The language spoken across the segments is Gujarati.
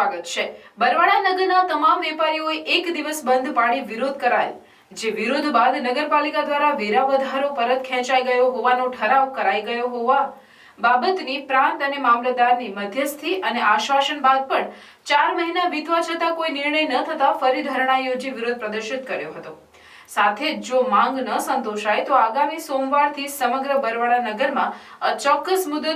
સ્વાગત છે. બરવાડા નગરના તમામ વેપારીઓએ એક દિવસ બંધ પાડી વિરોધ કરાયો, જે વિરોધ બાદ નગરપાલિકા દ્વારા વેરા વધારો પરત ખેંચાઈ ગયો હોવાનો ઠરાવ કરાઈ ગયો હોવા બાબતની પ્રાંત અને મામલતદારની મધ્યસ્થી અને આશ્વાસન બાદ પણ ચાર મહિના વીતવા છતાં કોઈ નિર્ણય ન થતા ફરી ધરણા યોજી વિરોધ પ્રદર્શિત કર્યો હતો. સાથે જો માંગ ન સંતોષાય, તો આગામી સોમવારથી સમગ્ર બરવાડા નગરમાં અચોક્કસ મુદત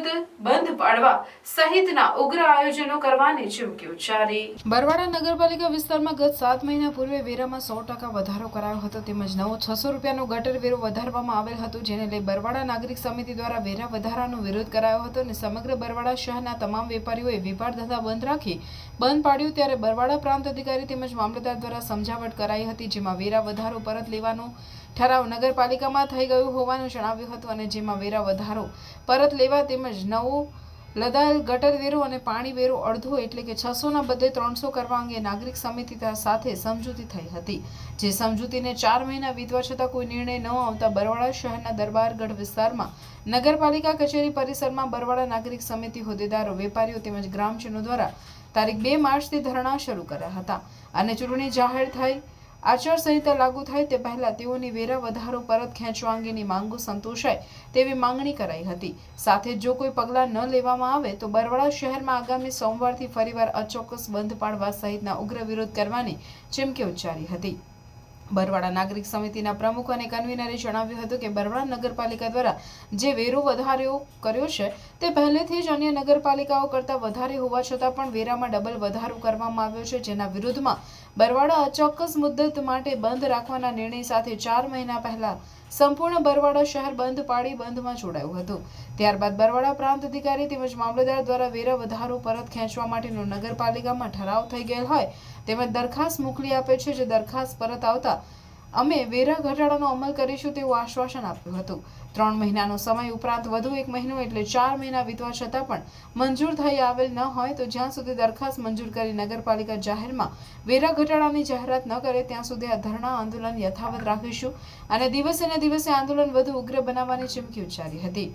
બંધ પાડવા સહિતના ઉગ્ર આયોજનો કરવાની ચીમકી ઉચ્ચારી. બરવાડા નગરપાલિકા વિસ્તારમાં ગત સાત મહિના પૂર્વે વેરામાં સો ટકા વધારો કરાયો હતો, તેમજ નવો છસો રૂપિયાનો ગટર વેરો વધારવામાં આવેલ હતો, જેને લઈ બરવાડા નાગરિક સમિતિ દ્વારા વેરા વધારાનો વિરોધ કરાયો હતો અને સમગ્ર બરવાડા શહેરના તમામ વેપારીઓએ વેપાર ધંધા બંધ રાખી બંધ પાડ્યું, ત્યારે બરવાડા પ્રાંત અધિકારી તેમજ મામલતદાર દ્વારા સમજાવટ કરાઈ હતી, જેમાં વેરા વધારો પરત લેવાનો ઠરાવ નગરપાલિકામાં થઈ ગયું હોવાનું જણાવ્યું હતું અને જેમાં વેરા વધારો, પરત લેવા તેમજ નવો લદાયેલ ગટર વેરો અને પાણી વેરો અડધો એટલે કે છસોના બદલે ત્રણસો કરવા અંગે નાગરિક સમિતિ સાથે સમજૂતી થઈ હતી. જે સમજૂતીને ચાર મહિના વીતવા છતાં કોઈ નિર્ણય ન આવતા બરવાડા શહેરના દરબારગઢ વિસ્તારમાં, નગરપાલિકા કચેરી પરિસરમાં બરવાડા નાગરિક સમિતિ હોદ્દેદારો, વેપારીઓ તેમજ ગ્રામજનો દ્વારા તારીખ બે માર્ચથી ધરણા શરૂ કર્યા હતા. અને ચૂંટણી જાહેર થઈ આચારસંહિતા લાગુ થાય તે પહેલા તેઓની વેરા વધારો પરત ખેંચવા અંગેની માંગો સંતોષાય તેવી માંગણી કરાઈ હતી. સાથે જો કોઈ પગલાં ન લેવામાં આવે તો બરવાડા શહેરમાં આગામી સોમવારથી ફરીવાર અચોક્કસ બંધ પાડવા સહિતના ઉગ્ર વિરોધ કરવાની ચીમકી ઉચ્ચારી હતી. બરવાડા નાગરિક સમિતિના પ્રમુખ અને કન્વીનરે જણાવ્યું હતું કે બરવાડા નગરપાલિકા દ્વારા જે વેરો વધારો કર્યો છે, તે પહેલેથી જ અન્ય નગરપાલિકાઓ કરતાં વધારે હોવા છતાં પણ વેરામાં ડબલ વધારો કરવામાં આવ્યો છે, જેના વિરુદ્ધમાં બરવાડા અચોક્કસ મુદ્દત માટે બંધ રાખવાના નિર્ણય સાથે ચાર મહિના પહેલા સંપૂર્ણ બરવાડા શહેર બંધ પાડી બંધમાં જોડાયું હતું. ત્યારબાદ બરવાડા પ્રાંત અધિકારી તેમજ મામલતદાર દ્વારા વેરા વધારો પરત ખેંચવા માટેનો નગરપાલિકામાં ઠરાવ થઈ ગયેલ હોય તેમજ દરખાસ્ત મોકલી આપે છે. જે દરખાસ્ત પરત આવતા અમે વેરા ઘટાડાનો અમલ કરીશું તેવું આશ્વાસન આપ્યું હતું. ત્રણ મહિનાનો સમય ઉપરાંત વધુ એક મહિનો એટલે ચાર મહિના વીતવા છતાં પણ મંજૂર થઈ આવેલ ન હોય તો જ્યાં સુધી દરખાસ્ત મંજૂર કરી નગરપાલિકા જાહેરમાં વેરા ઘટાડાની જાહેરાત ન કરે, ત્યાં સુધી આ ધરણા આંદોલન યથાવત રાખીશું. અને દિવસે ને દિવસે આંદોલન વધુ ઉગ્ર બનાવવાની ચીમકી ઉચ્ચારી હતી.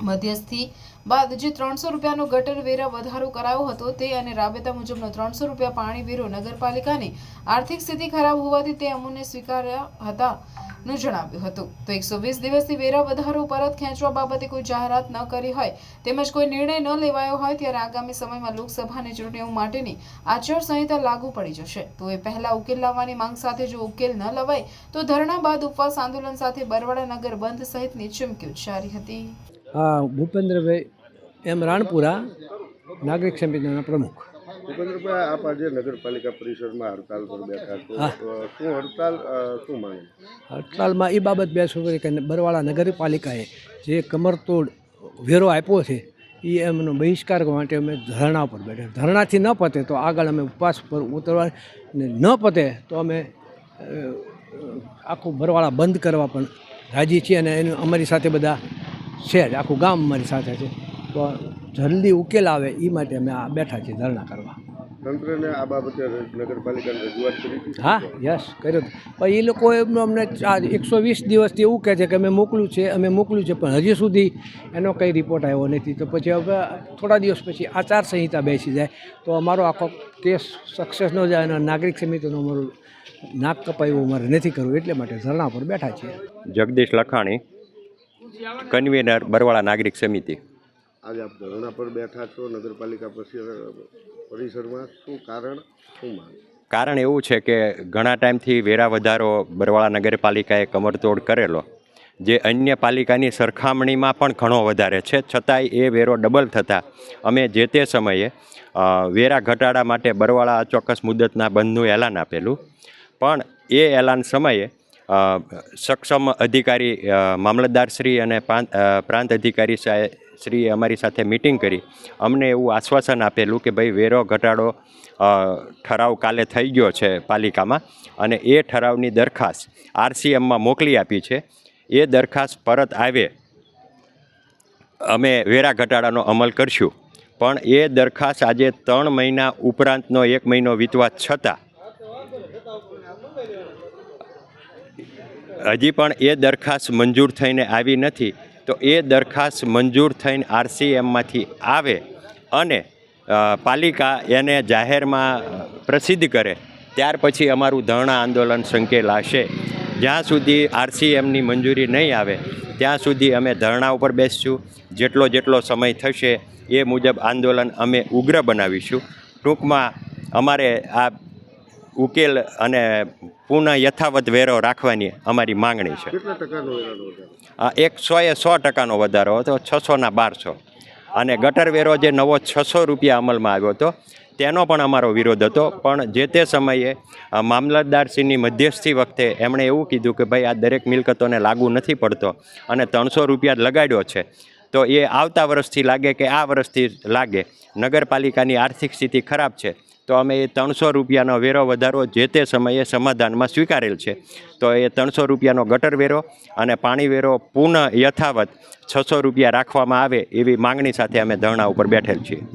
મધ્યસ્થી બાદ જે ત્રણસો રૂપિયાનો ગટર વેરા વધારો કરાયો હતો તે અને રાબેતા મુજબનો ત્રણસો રૂપિયા પાણી વેરો નગરપાલિકાની આર્થિક સ્થિતિ ખરાબ હોવાથી તે અમુને સ્વીકાર્યા હતા નું જણાવ્યું હતું. તો એકસો વીસ દિવસથી વેરા વધારો પરત ખેંચવા બાબતે કોઈ જાહેરાત ન કરી હોય તેમજ કોઈ નિર્ણય ન લેવાયો હોય ત્યારે આગામી સમયમાં લોકસભાની ચૂંટણીઓ માટેની આચારસંહિતા લાગુ પડી જશે. તો એ પહેલા ઉકેલ લાવવાની માંગ સાથે જો ઉકેલ ન લવાય તો ધરણા બાદ ઉપવાસ આંદોલન સાથે બરવાડા નગર બંધ સહિતની ચીમકી ઉચ્ચારી હતી. હા ભૂપેન્દ્રભાઈ એમ રાણપુરા નાગરિક સમિતિના પ્રમુખ. ભૂપેન્દ્રભાઈ આપ આજે નગરપાલિકા પરિષદમાં હડતાલ પર બેઠા છો. શું હડતાલ શું માંગે હડતાલમાં એ બાબત બેસવું પડે કે બરવાળા નગરપાલિકાએ જે કમરતોડ વેરો આપ્યો છે એ એમનો બહિષ્કાર માટે અમે ધરણા પર બેઠા. ધરણાથી ન પતે તો આગળ અમે ઉપવાસ પર ઉતરવા ને ન પતે તો અમે આખું બરવાળા બંધ કરવા પણ રાજી છીએ અને એનું અમારી સાથે બધા છે જ આખું ગામ મારી સાથે છે. તો જલ્દી ઉકેલ આવે એ માટે અમે આ બેઠા છીએ ધરણા કરવા. તંત્રને આ બાબતે નગરપાલિકાને રજૂઆત કરી હા યસ કર્યો. પણ એ લોકો એમનો અમને એકસો વીસ દિવસથી એવું કહે છે કે અમે મોકલ્યું છે અમે મોકલ્યું છે પણ હજી સુધી એનો કંઈ રિપોર્ટ આવ્યો નથી. તો પછી હવે થોડા દિવસ પછી આચારસંહિતા બેસી જાય. તો અમારો આખો કેસ સક્સેસ ન જાય અને નાગરિક સમિતિનું અમારું નાક કપાયું અમારે નથી કરવું એટલે માટે ધરણા પર બેઠા છીએ. જગદીશ લખાણી કન્વીનર બરવાળા નાગરિક સમિતિ. આજે આપ ધરણા પર બેઠા છો નગરપાલિકા પરિસરમાં શું કારણ શું માંગ કારણ એવું છે કે ઘણા ટાઈમથી વેરા વધારો બરવાળા નગરપાલિકાએ કમરતોડ કરેલો. જે અન્ય પાલિકાની સરખામણીમાં પણ ઘણો વધારે છે છતાંય એ વેરો ડબલ થતાં. અમે જે તે સમયે વેરા ઘટાડા માટે બરવાળા ચોક્કસ મુદતના બંધનું એલાન આપેલું. પણ એ એલાન સમયે સક્ષમ અધિકારી મામલતદાર મામલતદારશ્રી અને પ્રાંત અધિકારી શ્રીએ અમારી સાથે મિટિંગ કરી. અમને એવું આશ્વાસન આપેલું કે ભાઈ, વેરો ઘટાડો ઠરાવ કાલે થઈ ગયો છે પાલિકામાં અને એ ઠરાવની દરખાસ્ત આરસીએમમાં મોકલી આપી છે. એ દરખાસ્ત પરત આવે, અમે વેરા ઘટાડાનો અમલ કરશું. પણ એ દરખાસ્ત આજે ત્રણ મહિના ઉપરાંતનો એક મહિનો વીતવા છતાં હજી પણ એ દરખાસ્ત મંજૂર થઈને આવી નથી, તો એ દરખાસ્ત મંજૂર થઈને આરસીએમમાંથી આવે અને પાલિકા એને જાહેરમાં પ્રસિદ્ધ કરે, ત્યાર પછી અમારું ધરણા આંદોલન સંકેલાશે જ્યાં સુધી આરસીએમની મંજૂરી નહીં આવે, ત્યાં સુધી અમે ધરણા ઉપર બેસીશું. જેટલો જેટલો સમય થશે એ મુજબ આંદોલન અમે ઉગ્ર બનાવીશું. ટૂંકમાં અમારે આ ઉકેલ અને પુનઃ યથાવત વેરો રાખવાની અમારી માંગણી છે. એક સોએ સો ટકાનો વધારો હતો છસોના બારસો. અને ગટર વેરો જે નવો છસો રૂપિયા અમલમાં આવ્યો હતો તેનો પણ અમારો વિરોધ હતો. પણ જે તે સમયે મામલતદારસિંહની મામલતદારશ્રીની મધ્યસ્થી વખતે એમણે એવું કીધું કે ભાઈ આ દરેક મિલકતોને લાગુ નથી પડતો અને ત્રણસો રૂપિયા લગાડ્યો છે. તો એ આવતા વર્ષથી લાગે કે આ વર્ષથી લાગે. નગરપાલિકાની આર્થિક સ્થિતિ ખરાબ છે. તો અમે એ ત્રણસો રૂપિયાનો વેરો વધારો જે તે સમયે સમાધાનમાં સ્વીકારેલ છે. તો એ ત્રણસો રૂપિયાનો ગટર વેરો અને પાણી વેરો પુનઃ યથાવત છસો રૂપિયા રાખવામાં આવે એવી માંગણી સાથે અમે ધરણા ઉપર બેઠેલ છીએ.